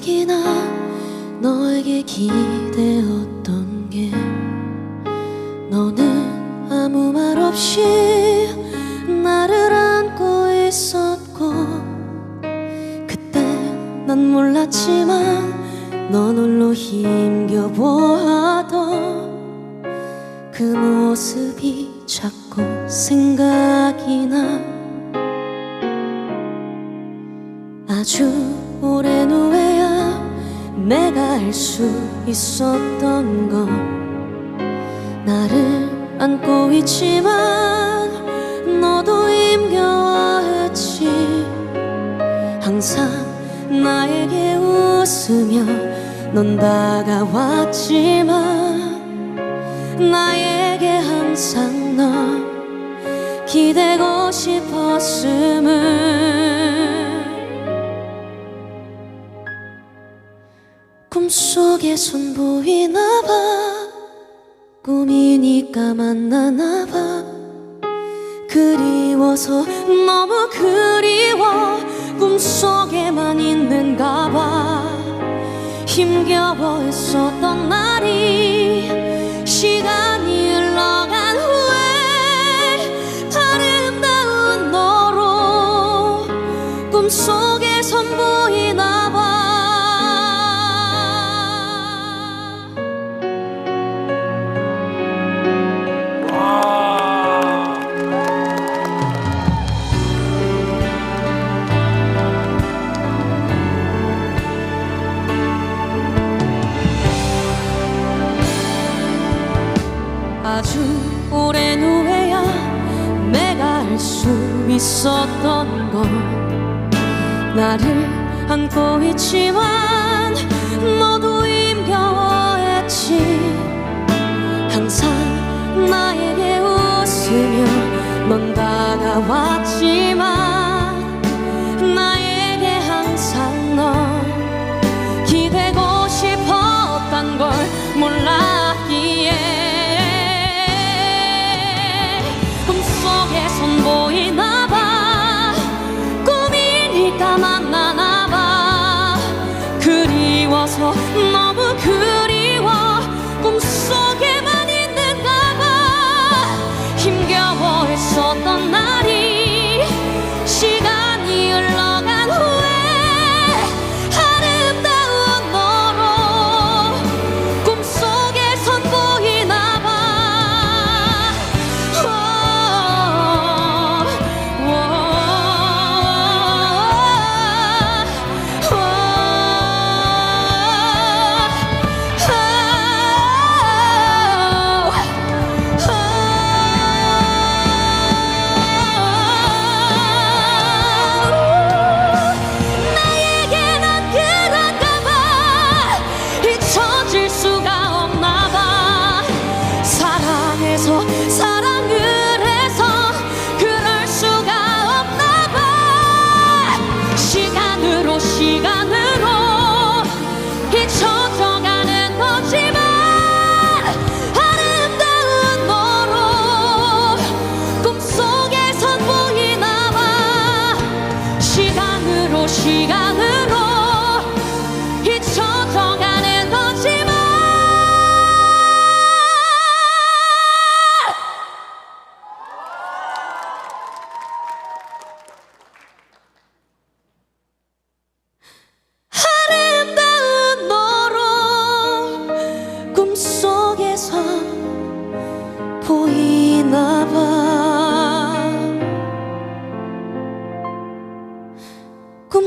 난 생각이 나 너에게 기대었던 게 너는 아무 말 없이 나를 안고 있었고 그때 난 몰랐지만 넌 홀로 힘겨워하던 그 모습이 자꾸 생각이 나. 아주 오랜 후에야 내가 알 수 있었던 건 나를 안고 있지만 너도 힘겨워했지. 항상 나에게 웃으며 넌 다가왔지만 나에게 항상 넌 기대고 싶었음을 꿈속에 선 보이나 봐. 꿈이니까 만나나 봐. 그리워서 너무 그리워. 꿈속에만 있는가 봐. 힘겨워 했었던 날이 아주 오랜 후에야 내가 알 수 있었던 건 나를 안고 있지만 너도 힘겨워했지. 항상 나에게 웃으며 넌 다가왔지만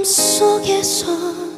보이나